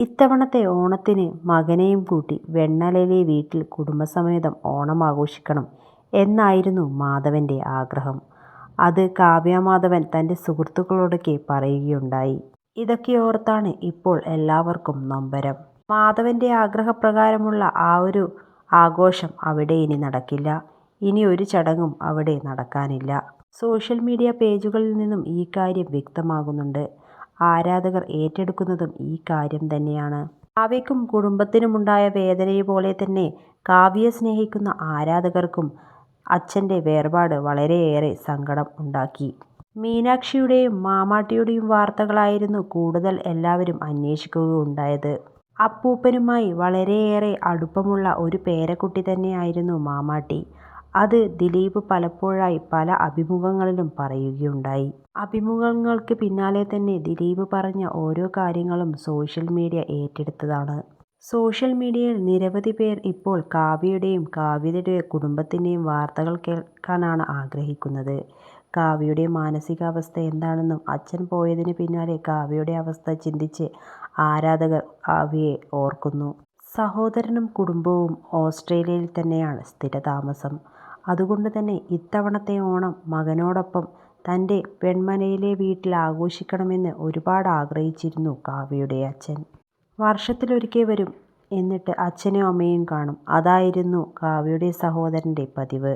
ഇത്തവണത്തെ ഓണത്തിന് മകനെയും കൂട്ടി വെണ്ണലയിലെ വീട്ടിൽ കുടുംബസമേതം ഓണം ആഘോഷിക്കണം എന്നായിരുന്നു മാധവന്റെ ആഗ്രഹം. അത് കാവ്യമാധവൻ തന്റെ സുഹൃത്തുക്കളോടൊക്കെ പറയുകയുണ്ടായി. ഇതൊക്കെ ഓർത്താണ് ഇപ്പോൾ എല്ലാവർക്കും നൊമ്പരം. മാധവന്റെ ആഗ്രഹപ്രകാരമുള്ള ആ ഒരു ആഘോഷം അവിടെ ഇനി നടക്കില്ല. ഇനി ഒരു ചടങ്ങും അവിടെ നടക്കാനില്ല. സോഷ്യൽ മീഡിയ പേജുകളിൽ നിന്നും ഈ കാര്യം വ്യക്തമാകുന്നുണ്ട്. ആരാധകർ ഏറ്റെടുക്കുന്നതും ഈ കാര്യം തന്നെയാണ്. കാവ്യയ്ക്കും കുടുംബത്തിനുമുണ്ടായ വേദനയെപ്പോലെ തന്നെ കാവ്യയെ സ്നേഹിക്കുന്ന ആരാധകർക്കും അച്ഛന്റെ വേർപാട് വളരെയേറെ സങ്കടം ഉണ്ടാക്കി. മീനാക്ഷിയുടെയും മാമാട്ടിയുടെയും വാർത്തകളായിരുന്നു കൂടുതൽ എല്ലാവരും അന്വേഷിക്കുകയുണ്ടായത്. അപ്പൂപ്പനുമായി വളരെയേറെ അടുപ്പമുള്ള ഒരു പേരക്കുട്ടി തന്നെയായിരുന്നു മമ്മൂട്ടി. അത് ദിലീപ് പലപ്പോഴായി പല അഭിമുഖങ്ങളിലും പറയുകയുണ്ടായി. അഭിമുഖങ്ങൾക്ക് പിന്നാലെ തന്നെ ദിലീപ് പറഞ്ഞ ഓരോ കാര്യങ്ങളും സോഷ്യൽ മീഡിയ ഏറ്റെടുത്തതാണ്. സോഷ്യൽ മീഡിയയിൽ നിരവധി പേർ ഇപ്പോൾ കാവ്യയുടെയും കാവ്യയുടെ കുടുംബത്തിന്റെയും വാർത്തകൾ കേൾക്കാനാണ് ആഗ്രഹിക്കുന്നത്. കാവ്യയുടെ മാനസികാവസ്ഥ എന്താണെന്നും അച്ഛൻ പോയതിന് പിന്നാലെ കാവ്യയുടെ അവസ്ഥ ചിന്തിച്ച് ആരാധകർ കാവ്യയെ ഓർക്കുന്നു. സഹോദരനും കുടുംബവും ഓസ്ട്രേലിയയിൽ തന്നെയാണ് സ്ഥിരതാമസം. അതുകൊണ്ട് തന്നെ ഇത്തവണത്തെ ഓണം മകനോടൊപ്പം തന്റെ പെൺമനയിലെ വീട്ടിൽ ആഘോഷിക്കണമെന്ന് ഒരുപാട് ആഗ്രഹിച്ചിരുന്നു കാവ്യയുടെ അച്ഛൻ. വർഷത്തിലൊരിക്കൽ വരും എന്നിട്ട് അച്ഛനെയും അമ്മയും കാണും. അതായിരുന്നു കാവ്യയുടെ സഹോദരന്റെ പതിവ്.